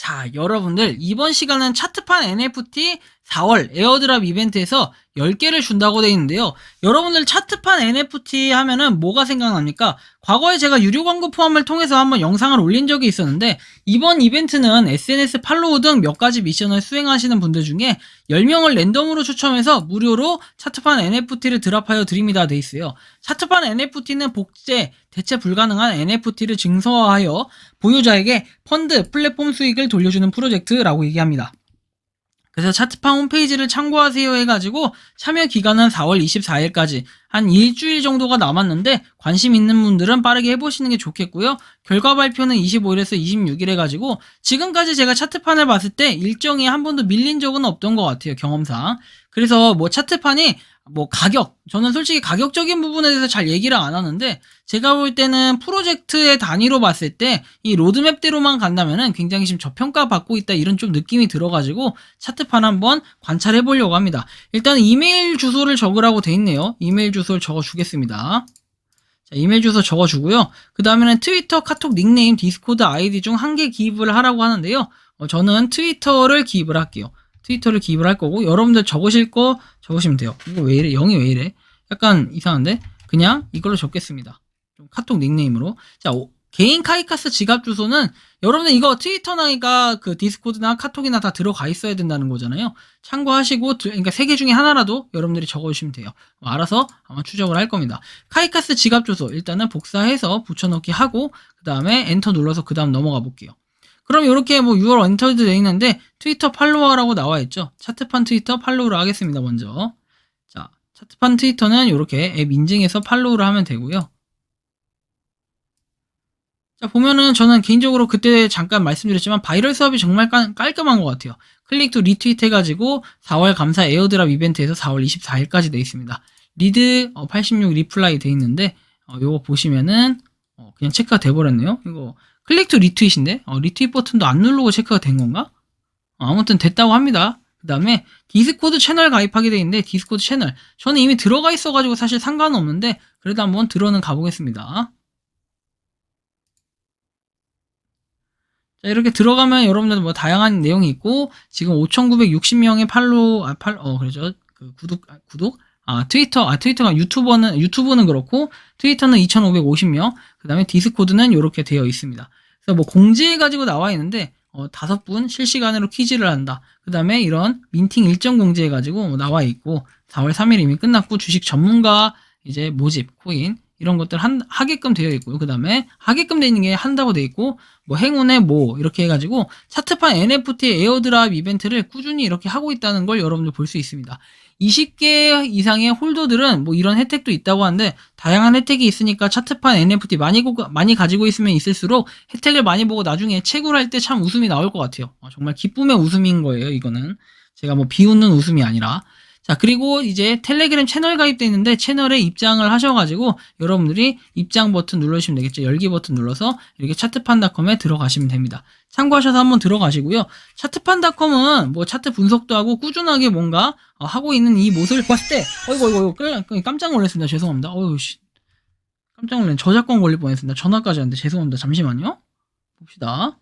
자, 여러분들 이번 시간은 차트판 NFT 4월 에어드랍 이벤트에서 10개를 준다고 되어 있는데요. 여러분들 차트판 NFT 하면은 뭐가 생각납니까? 과거에 제가 유료 광고 포함을 통해서 한번 영상을 올린 적이 있었는데 이번 이벤트는 SNS 팔로우 등 몇 가지 미션을 수행하시는 분들 중에 10명을 랜덤으로 추첨해서 무료로 차트판 NFT를 드랍하여 드립니다 돼 있어요. 차트판 NFT는 복제, 대체 불가능한 NFT를 증서화하여 보유자에게 펀드, 플랫폼 수익을 돌려주는 프로젝트라고 얘기합니다. 그래서 차트판 홈페이지를 참고하세요 해가지고 참여 기간은 4월 24일까지 한 일주일 정도가 남았는데 관심 있는 분들은 빠르게 해보시는 게 좋겠고요. 결과 발표는 25일에서 26일 해가지고 지금까지 제가 차트판을 봤을 때 일정이 한 번도 밀린 적은 없던 것 같아요 경험상. 그래서 뭐 차트판이 뭐 가격 저는 솔직히 가격적인 부분에 대해서 잘 얘기를 안 하는데 제가 볼 때는 프로젝트의 단위로 봤을 때 이 로드맵대로만 간다면은 굉장히 지금 저평가 받고 있다 이런 좀 느낌이 들어가지고 차트판 한번 관찰해 보려고 합니다. 일단 이메일 주소를 적으라고 돼 있네요. 이메일 주소를 적어 주겠습니다. 자, 이메일 주소 적어 주고요. 그 다음에는 트위터, 카톡, 닉네임, 디스코드 아이디 중 한 개 기입을 하라고 하는데요. 어, 저는 트위터를 기입을 할게요. 트위터를 기입을 할 거고 여러분들 적으실 거 적으시면 돼요. 이거 왜 이래? 0이 왜 이래? 약간 이상한데? 그냥 이걸로 적겠습니다. 좀 카톡 닉네임으로. 자, 오- 개인 카이카스 지갑 주소는 여러분들 이거 트위터나 그 디스코드나 카톡이나 다 들어가 있어야 된다는 거잖아요. 참고하시고 드- 그러니까 세 개 중에 하나라도 여러분들이 적어주시면 돼요. 뭐 알아서 아마 추적을 할 겁니다. 카이카스 지갑 주소 일단은 복사해서 붙여넣기 하고 그 다음에 엔터 눌러서 그 다음 넘어가 볼게요. 그럼 이렇게 뭐 6월 엔터도 되어 있는데 트위터 팔로워라고 나와 있죠. 차트판 트위터 팔로우를 하겠습니다. 먼저 자 차트판 트위터는 이렇게 앱 인증해서 팔로우를 하면 되고요. 자 보면은 저는 개인적으로 그때 잠깐 말씀드렸지만 바이럴 수업이 정말 깔, 깔끔한 것 같아요. 클릭 투 리트윗 해가지고 4월 감사 에어드랍 이벤트에서 4월 24일까지 돼 있습니다. 리드 86 리플라이 돼 있는데 어, 요거 보시면은 어, 그냥 체크가 돼 버렸네요. 이거 클릭 투 리트윗인데 어, 리트윗 버튼도 안 누르고 체크가 된 건가? 어, 아무튼 됐다고 합니다. 그 다음에 디스코드 채널 가입하게 돼 있는데 디스코드 채널 저는 이미 들어가 있어가지고 사실 상관은 없는데 그래도 한번 들어는 가보겠습니다. 자, 이렇게 들어가면 여러분들 뭐 다양한 내용이 있고, 지금 5,960명의 팔로, 아, 팔, 어, 그러죠. 그 구독, 아, 구독? 아, 트위터, 아, 트위터가 유튜버는, 유튜브는 그렇고, 트위터는 2,550명, 그 다음에 디스코드는 이렇게 되어 있습니다. 그래서 뭐 공지해 가지고 나와 있는데, 어, 다섯 분 실시간으로 퀴즈를 한다. 그 다음에 이런 민팅 일정 공지해 가지고 뭐 나와 있고, 4월 3일 이미 끝났고, 주식 전문가 이제 모집, 코인, 이런 것들 한, 하게끔 되어 있고요. 그 다음에 하게끔 되어 있는 게 한다고 되어 있고, 뭐 행운의 뭐 이렇게 해가지고 차트판 NFT 에어드랍 이벤트를 꾸준히 이렇게 하고 있다는 걸 여러분들 볼 수 있습니다. 20개 이상의 홀더들은 뭐 이런 혜택도 있다고 하는데 다양한 혜택이 있으니까 차트판 NFT 많이, 고- 많이 가지고 있으면 있을수록 혜택을 많이 보고 나중에 채굴 할 때 참 웃음이 나올 것 같아요. 어, 정말 기쁨의 웃음인 거예요. 이거는 제가 뭐 비웃는 웃음이 아니라 자, 그리고 이제 텔레그램 채널 가입돼 있는데 채널에 입장을 하셔가지고 여러분들이 입장 버튼 누르시면 되겠죠. 열기 버튼 눌러서 이렇게 차트판닷컴에 들어가시면 됩니다. 참고하셔서 한번 들어가시고요. 차트판닷컴은 뭐 차트 분석도 하고 꾸준하게 뭔가 어, 하고 있는 이 모습을 봤을 때, 어이구, 어이구, 어이구, 깜짝 놀랐습니다. 죄송합니다. 어이구, 씨. 깜짝 놀랐네. 저작권 걸릴 뻔했습니다. 전화까지 왔는데 죄송합니다. 잠시만요. 봅시다.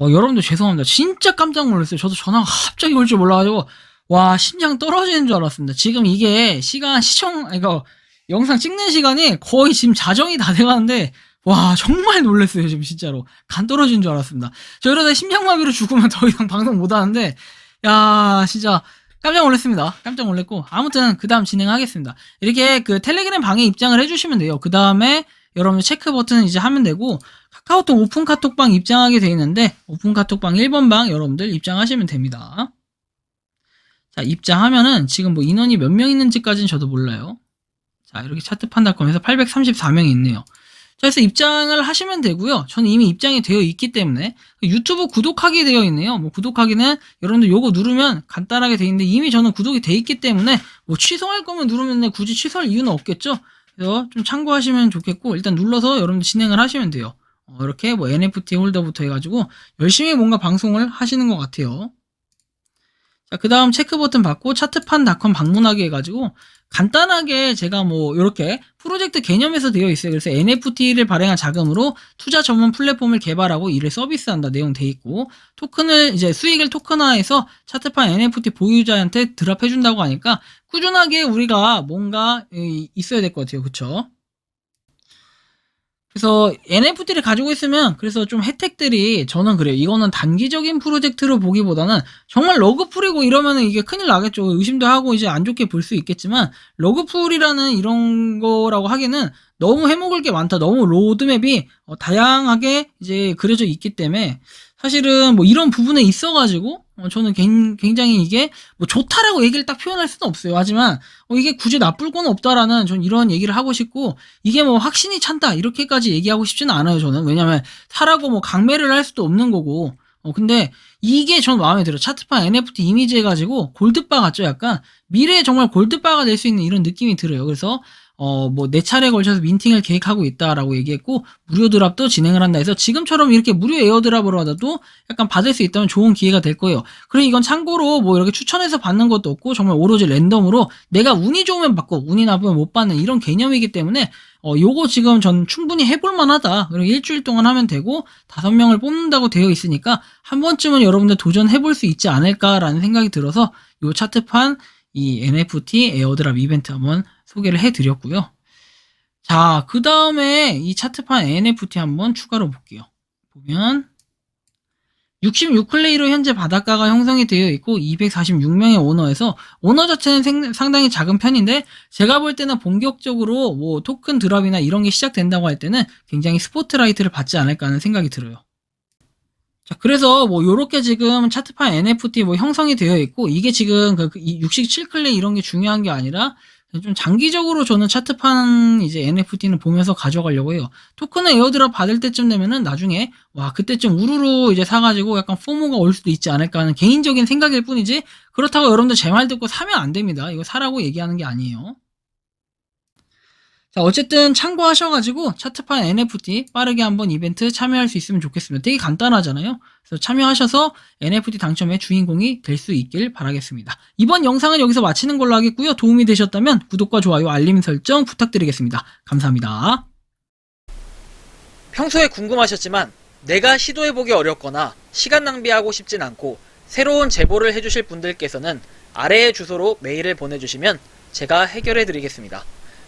어, 여러분들 죄송합니다. 진짜 깜짝 놀랐어요. 저도 전화가 갑자기 올 줄 몰라가지고, 와, 심장 떨어지는 줄 알았습니다. 지금 이게 시간, 시청, 이거, 영상 찍는 시간이 거의 지금 자정이 다 돼가는데, 와, 정말 놀랐어요. 지금 진짜로. 간 떨어지는 줄 알았습니다. 저 이러다 심장마비로 죽으면 더 이상 방송 못 하는데, 야, 진짜 깜짝 놀랐습니다. 깜짝 놀랐고, 아무튼 그 다음 진행하겠습니다. 이렇게 그 텔레그램 방에 입장을 해주시면 돼요. 그 다음에 여러분 체크 버튼 이제 하면 되고, 카카오톡 오픈 카톡방 입장하게 돼 있는데, 오픈 카톡방 1번 방 여러분들 입장하시면 됩니다. 자, 입장하면은 지금 뭐 인원이 몇 명 있는지까지는 저도 몰라요. 자, 이렇게 차트판닷컴에서 834명이 있네요. 자, 그래서 입장을 하시면 되고요. 저는 이미 입장이 되어 있기 때문에 유튜브 구독하기 되어 있네요. 뭐 구독하기는 여러분들 요거 누르면 간단하게 돼 있는데 이미 저는 구독이 돼 있기 때문에 뭐 취소할 거면 누르면 굳이 취소할 이유는 없겠죠. 그래서 좀 참고하시면 좋겠고 일단 눌러서 여러분들 진행을 하시면 돼요. 어, 이렇게 뭐 NFT 홀더부터 해가지고 열심히 뭔가 방송을 하시는 것 같아요. 자, 그 다음 체크 버튼 받고 차트판닷컴 방문하기 해가지고 간단하게 제가 뭐 이렇게 프로젝트 개념에서 되어 있어요. 그래서 NFT를 발행한 자금으로 투자 전문 플랫폼을 개발하고 이를 서비스한다 내용 돼 있고 토큰을 이제 수익을 토큰화해서 차트판 NFT 보유자한테 드랍해 준다고 하니까 꾸준하게 우리가 뭔가 이- 있어야 될 것 같아요. 그쵸? 그래서 NFT를 가지고 있으면 그래서 좀 혜택들이 저는 그래요. 이거는 단기적인 프로젝트로 보기보다는 정말 러그풀이고 이러면은 이게 큰일 나겠죠. 의심도 하고 이제 안 좋게 볼 수 있겠지만 러그풀이라는 이런 거라고 하기에는 너무 해먹을 게 많다. 너무 로드맵이 어, 다양하게 이제 그려져 있기 때문에 사실은 뭐 이런 부분에 있어가지고 어, 저는 굉- 굉장히 이게 뭐 좋다라고 얘기를 딱 표현할 수는 없어요. 하지만 어, 이게 굳이 나쁠 건 없다라는 전 이런 얘기를 하고 싶고 이게 뭐 확신이 찬다 이렇게까지 얘기하고 싶지는 않아요. 저는 왜냐면 사라고 뭐 강매를 할 수도 없는 거고 어 근데 이게 전 마음에 들어요. 차트판 NFT 이미지 해가지고 골드바 같죠? 약간 미래에 정말 골드바가 될 수 있는 이런 느낌이 들어요. 그래서 어 뭐 네 차례에 걸쳐서 민팅을 계획하고 있다라고 얘기했고 무료 드랍도 진행을 한다 해서 지금처럼 이렇게 무료 에어 드랍으로 하다도 약간 받을 수 있다면 좋은 기회가 될 거예요. 그리고 이건 참고로 뭐 이렇게 추천해서 받는 것도 없고 정말 오로지 랜덤으로 내가 운이 좋으면 받고 운이 나쁘면 못 받는 이런 개념이기 때문에 어 요거 지금 전 충분히 해볼 만 하다. 그리고 일주일 동안 하면 되고 다섯 명을 뽑는다고 되어 있으니까 한 번쯤은 여러분들 도전해볼 수 있지 않을까라는 생각이 들어서 요 차트판 이 NFT 에어드랍 이벤트 한번 소개를 해드렸고요. 자, 그 다음에 이 차트판 NFT 한번 추가로 볼게요. 보면 66클레이로 현재 바닷가가 형성이 되어 있고 246명의 오너에서 오너 자체는 생- 상당히 작은 편인데 제가 볼 때는 본격적으로 뭐 토큰 드랍이나 이런 게 시작된다고 할 때는 굉장히 스포트라이트를 받지 않을까 하는 생각이 들어요. 자, 그래서 뭐 요렇게 지금 차트판 NFT 뭐 형성이 되어 있고 이게 지금 그 67클레이 이런 게 중요한 게 아니라 좀 장기적으로 저는 차트판 이제 NFT는 보면서 가져가려고 해요. 토큰을 에어드랍 받을 때쯤 되면은 나중에 와 그때쯤 우르르 이제 사가지고 약간 포모가 올 수도 있지 않을까 하는 개인적인 생각일 뿐이지 그렇다고 여러분들 제 말 듣고 사면 안 됩니다. 이거 사라고 얘기하는 게 아니에요. 자 어쨌든 참고하셔가지고 차트판 NFT 빠르게 한번 이벤트 참여할 수 있으면 좋겠습니다. 되게 간단하잖아요. 그래서 참여하셔서 NFT 당첨의 주인공이 될 수 있길 바라겠습니다. 이번 영상은 여기서 마치는 걸로 하겠고요. 도움이 되셨다면 구독과 좋아요, 알림 설정 부탁드리겠습니다. 감사합니다. 평소에 궁금하셨지만 내가 시도해보기 어렵거나 시간 낭비하고 싶진 않고 새로운 제보를 해주실 분들께서는 아래의 주소로 메일을 보내주시면 제가 해결해드리겠습니다.